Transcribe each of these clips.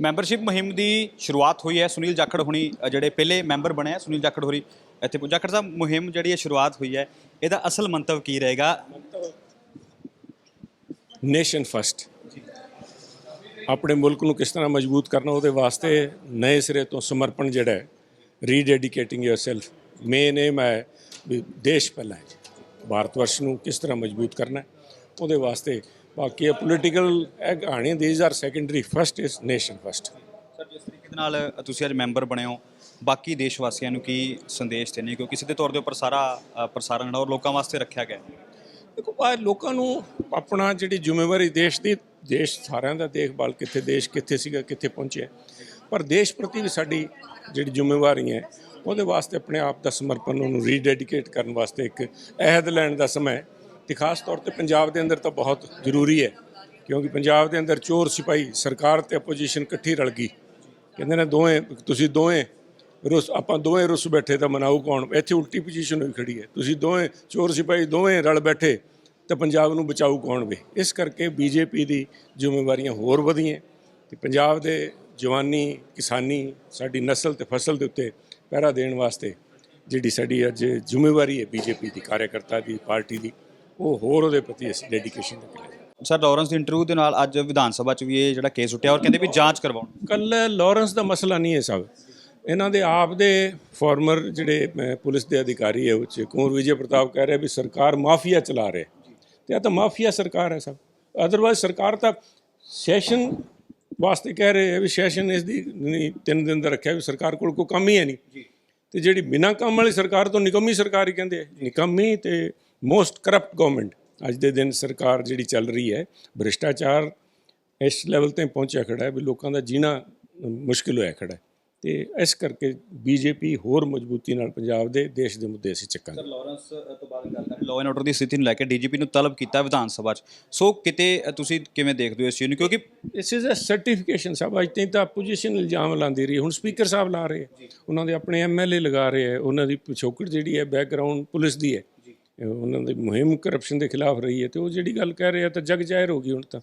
Membership ਮੁਹਿੰਮ ਦੀ ਸ਼ੁਰੂਆਤ ਹੋਈ ਹੈ। ਸੁਨੀਲ ਜਾਖੜ ਹੁਣੀ ਜਿਹੜੇ ਪਹਿਲੇ ਮੈਂਬਰ ਬਣੇ ਆ ਸੁਨੀਲ ਜਾਖੜ ਹੋਰੀ ਇੱਥੇ ਜਾਖੜ ਸਾਹਿਬ ਮੁਹਿੰਮ ਜਿਹੜੀ ਹੈ ਸ਼ੁਰੂਆਤ ਹੋਈ ਹੈ। ਇਹਦਾ ਅਸਲ ਮੰਤਵ ਕੀ ਰਹੇਗਾ? ਨੇਸ਼ਨ ਫਸਟ ਆਪਣੇ ਮੁਲਕ ਨੂੰ ਕਿਸ ਤਰ੍ਹਾਂ ਮਜ਼ਬੂਤ ਕਰਨਾ ਉਹਦੇ ਵਾਸਤੇ ਨਵੇਂ ਸਿਰੇ ਤੋਂ ਸਮਰਪਣ ਜਿਹੜਾ ਹੈ ਰੀਡੈਡੀਕੇਟਿੰਗ ਯੋਰਸੈਲਫ ਮੇਨ ਏਮ ਹੈ ਵੀ ਦੇਸ਼ ਪਹਿਲਾਂ ਹੈ। ਭਾਰਤ ਵਰਸ਼ ਨੂੰ ਕਿਸ ਤਰ੍ਹਾਂ ਮਜ਼ਬੂਤ ਕਰਨਾ ਹੈ, ਉਹਦੇ ਵਾਸਤੇ ਬਾਕੀ ਇਹ ਪੋਲੀਟੀਕਲ ਇਹ ਕਹਾਣੀ these are secondary first is nation first sir ਜਿਸ ਤਰੀਕੇ ਦੇ ਨਾਲ ਤੁਸੀਂ ਅੱਜ ਮੈਂਬਰ ਬਣੇ ਹੋ ਬਾਕੀ ਦੇਸ਼ ਵਾਸੀਆਂ ਨੂੰ ਕੀ ਸੰਦੇਸ਼ ਦੇਣੇ? ਕਿਉਂਕਿ ਸਿੱਧੇ ਤੌਰ ਦੇ ਉੱਪਰ ਸਾਰਾ ਪ੍ਰਸਾਰਣ ਜਿਹੜਾ ਉਹ ਲੋਕਾਂ ਵਾਸਤੇ ਰੱਖਿਆ ਗਿਆ ਹੈ। ਦੇਖੋ ਬਾਹਰ ਲੋਕਾਂ ਨੂੰ ਆਪਣਾ ਜਿਹੜੀ ਜ਼ਿੰਮੇਵਾਰੀ ਦੇਸ਼ ਦੀ ਦੇਸ਼ ਸਾਰਿਆਂ ਦਾ ਦੇਖਭਾਲ ਕਿੱਥੇ ਦੇਸ਼ ਕਿੱਥੇ ਸੀਗਾ ਕਿੱਥੇ ਪਹੁੰਚਿਆ। ਪਰ ਦੇਸ਼ ਪ੍ਰਤੀ ਵੀ ਸਾਡੀ ਜਿਹੜੀ ਜ਼ਿੰਮੇਵਾਰੀ ਹੈ ਉਹਦੇ ਵਾਸਤੇ ਆਪਣੇ ਆਪ ਦਾ ਸਮਰਪਣ ਉਹਨੂੰ ਰੀਡੈਡੀਕੇਟ ਕਰਨ ਵਾਸਤੇ ਇੱਕ ਅਹਿਦ ਲੈਣ ਦਾ ਸਮਾਂ ਹੈ। ਤੇ ਖਾਸ ਤੌਰ ਤੇ ਪੰਜਾਬ ਦੇ ਅੰਦਰ ਤਾਂ ਬਹੁਤ ਜ਼ਰੂਰੀ ਹੈ, ਕਿਉਂਕਿ ਪੰਜਾਬ ਦੇ ਅੰਦਰ ਚੋਰ ਸਿਪਾਹੀ, ਸਰਕਾਰ ਤੇ ਆਪੋਜੀਸ਼ਨ ਇਕੱਠੀ ਰਲ ਗਈ। ਕਹਿੰਦੇ ਨੇ ਦੋਵੇਂ, ਤੁਸੀਂ ਦੋਵੇਂ ਰੁੱਸ, ਆਪਾਂ ਦੋਵੇਂ ਰੁੱਸ ਬੈਠੇ ਤਾਂ ਮਨਾਊ ਕੌਣ? ਇੱਥੇ ਉਲਟੀ ਪੋਜੀਸ਼ਨ ਹੋਈ ਖੜੀ ਹੈ। ਤੁਸੀਂ ਦੋਵੇਂ ਚੋਰ ਸਿਪਾਹੀ, ਦੋਵੇਂ ਰਲ ਬੈਠੇ ਤਾਂ ਪੰਜਾਬ ਨੂੰ ਬਚਾਊ ਕੌਣ ਵੇ? ਇਸ ਕਰਕੇ ਬੀਜੇਪੀ ਦੀ ਜ਼ਿੰਮੇਵਾਰੀਆਂ ਹੋਰ ਵਧੀਆਂ ਤੇ ਪੰਜਾਬ ਦੇ ਜਵਾਨੀ, ਕਿਸਾਨੀ, ਸਾਡੀ ਨਸਲ ਤੇ ਫਸਲ ਦੇ ਉੱਤੇ ਪਹਿਰਾ ਦੇਣ ਵਾਸਤੇ ਜਿਹੜੀ ਸਾਡੀ ਅੱਜ ਜ਼ਿੰਮੇਵਾਰੀ ਹੈ ਬੀਜੇਪੀ ਦੀ, ਕਾਰਜਕਰਤਾ ਦੀ, ਪਾਰਟੀ ਦੀ ਉਹ ਹੋਰ ਉਹਦੇ ਪ੍ਰਤੀ ਅਸੀਂ ਡੈਡੀਕੇਸ਼ਨ ਰੱਖਾਂਗੇ ਸਰ ਲਾਰੈਂਸ ਦੀ ਇੰਟਰਵਿਊ ਦੇ ਨਾਲ ਅੱਜ ਵਿਧਾਨ ਸਭਾ 'ਚ ਵੀ ਇਹ ਜਿਹੜਾ ਕੇਸ ਉੱਠਿਆ ਔਰ ਕਹਿੰਦੇ ਵੀ ਜਾਂਚ ਕਰਵਾਉਣ। ਕੱਲ ਲਾਰੈਂਸ ਦਾ ਮਸਲਾ ਨਹੀਂ ਹੈ ਸਭ। ਇਹਨਾਂ ਦੇ ਆਪ ਦੇ ਫਾਰਮਰ ਜਿਹੜੇ ਪੁਲਿਸ ਦੇ ਅਧਿਕਾਰੀ ਹੈ ਉੱਚ ਕੁੰਵਰ ਵਿਜੇ ਪ੍ਰਤਾਪ ਕਹਿ ਰਿਹਾ ਵੀ ਸਰਕਾਰ ਮਾਫੀਆ ਚਲਾ ਰਿਹਾ। ਤੇ ਇਹ ਤਾਂ ਮਾਫੀਆ ਸਰਕਾਰ ਹੈ ਸਭ। ਅਦਰਵਾਇਜ਼ ਸਰਕਾਰ ਤਾਂ ਸੈਸ਼ਨ ਵਾਸਤੇ ਕਹਿ ਰਹੇ ਹੈ ਵੀ ਸੈਸ਼ਨ ਇਸ ਦੀ ਨਹੀਂ ਤਿੰਨ ਦਿਨ ਦਾ ਰੱਖਿਆ ਵੀ ਸਰਕਾਰ ਕੋਲ ਕੋਈ ਕੰਮ ਹੀ ਹੈ ਨਹੀਂ। ਤੇ ਜਿਹੜੀ ਬਿਨਾਂ ਕੰਮ ਵਾਲੀ ਸਰਕਾਰ ਤੋਂ ਨਿਕੰਮੀ ਸਰਕਾਰ ਹੀ ਕਹਿੰਦੇ ਨਿਕੰਮੀ ਤੇ ਮੋਸਟ ਕਰਪਟ ਗਵਰਨਮੈਂਟ ਅੱਜ ਦੇ ਦਿਨ ਸਰਕਾਰ ਜਿਹੜੀ ਚੱਲ ਰਹੀ ਹੈ ਭ੍ਰਿਸ਼ਟਾਚਾਰ ਇਸ ਲੈਵਲ ਤੇ ਪਹੁੰਚਿਆ ਖੜਾ ਹੈ ਵੀ ਲੋਕਾਂ ਦਾ ਜੀਣਾ ਮੁਸ਼ਕਿਲ ਹੋਇਆ ਖੜਾ ਹੈ। ਤੇ ਇਸ ਕਰਕੇ ਬੀਜੇਪੀ ਹੋਰ ਮਜ਼ਬੂਤੀ ਨਾਲ ਪੰਜਾਬ ਦੇ ਦੇਸ਼ ਦੇ ਮੁੱਦੇ ਅਸੀਂ ਚੱਕਾਂਗੇ। ਲਾਰੈਂਸ ਤੋਂ ਬਾਅਦ ਗੱਲ ਕਰੀ ਲਾਅ ਐਂਡ ਆਰਡਰ ਦੀ ਸਥਿਤੀ ਨੂੰ ਲੈ ਕੇ ਡੀਜੀਪੀ ਨੂੰ ਤਲਬ ਕੀਤਾ ਵਿਧਾਨ ਸਭਾ 'ਚ। ਸੋ ਕਿਤੇ ਤੁਸੀਂ ਕਿਵੇਂ ਦੇਖਦੇ ਹੋ ਇਸ ਚੀਜ਼ ਨੂੰ? ਕਿਉਂਕਿ ਇਸ ਇਜ਼ ਅ ਸਰਟੀਫਿਕੇਸ਼ਨ ਸਾਹਿਬ ਅੱਜ ਤਾਈਂ ਤਾਂ ਪੋਜੀਸ਼ਨ ਇਲਜ਼ਾਮ ਲਾਉਂਦੀ ਰਹੀ। ਹੁਣ ਸਪੀਕਰ ਸਾਹਿਬ ਲਾ ਰਹੇ ਉਹਨਾਂ ਦੇ ਆਪਣੇ ਐਮਐਲਏ ਲਗਾ ਰਹੇ ਹੈ। ਉਹਨਾਂ ਦੀ ਪਿਛੋਕੜ ਜਿਹੜੀ ਹੈ ਬੈਕਗ੍ਰਾਉਂਡ ਪੁਲਿਸ ਦੀ ਹੈ। ਉਹਨਾਂ ਦੀ ਮੁਹਿੰਮ ਕਰਪਸ਼ਨ ਦੇ ਖਿਲਾਫ ਰਹੀ ਹੈ ਤੇ ਉਹ ਜਿਹੜੀ ਗੱਲ ਕਹਿ ਰਹੇ ਆ ਤਾਂ ਜਗ ਜ਼ਾਹਿਰ ਹੋ ਗਈ ਹੁਣ ਤਾਂ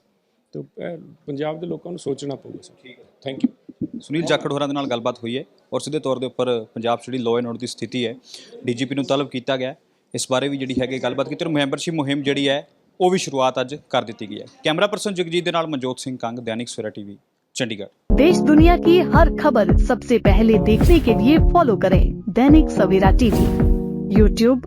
ਤੇ ਇਹ ਪੰਜਾਬ ਦੇ ਲੋਕਾਂ ਨੂੰ ਸੋਚਣਾ ਪਊਗਾ sir thank you Sunil Jakhar ਹੋਰਾਂ ਦੇ ਨਾਲ ਗੱਲਬਾਤ ਹੋਈ ਹੈ ਔਰ ਸਿੱਧੇ ਤੌਰ ਦੇ ਉੱਪਰ ਪੰਜਾਬ 'ਚ ਜਿਹੜੀ ਲਾਅ ਐਂਡ ਆਰਡਰ ਦੀ ਸਥਿਤੀ ਹੈ ਡੀਜੀਪੀ ਨੂੰ ਤਲਬ ਕੀਤਾ ਗਿਆ ਹੈ। ਇਸ ਬਾਰੇ ਵੀ ਜਿਹੜੀ ਹੈਗੀ ਗੱਲਬਾਤ ਕੀਤੀ ਔਰ ਮੈਂਬਰਸ਼ਿਪ ਮੁਹਿੰਮ ਜਿਹੜੀ ਹੈ ਉਹ ਵੀ ਸ਼ੁਰੂਆਤ ਅੱਜ ਕਰ ਦਿੱਤੀ ਗਈ ਹੈ ਕੈਮਰਾ ਪਰਸਨ ਜਗਜੀਤ ਦੇ ਨਾਲ ਮਨਜੋਤ ਸਿੰਘ ਕੰਗ ਦੈਨਿਕ ਸਵੇਰਾ ਟੀਵੀ ਚੰਡੀਗੜ੍ਹ देश दुनिया की हर खबर सबसे पहले देखने के लिए फॉलो करें दैनिक सवेरा टीवी यूट्यूब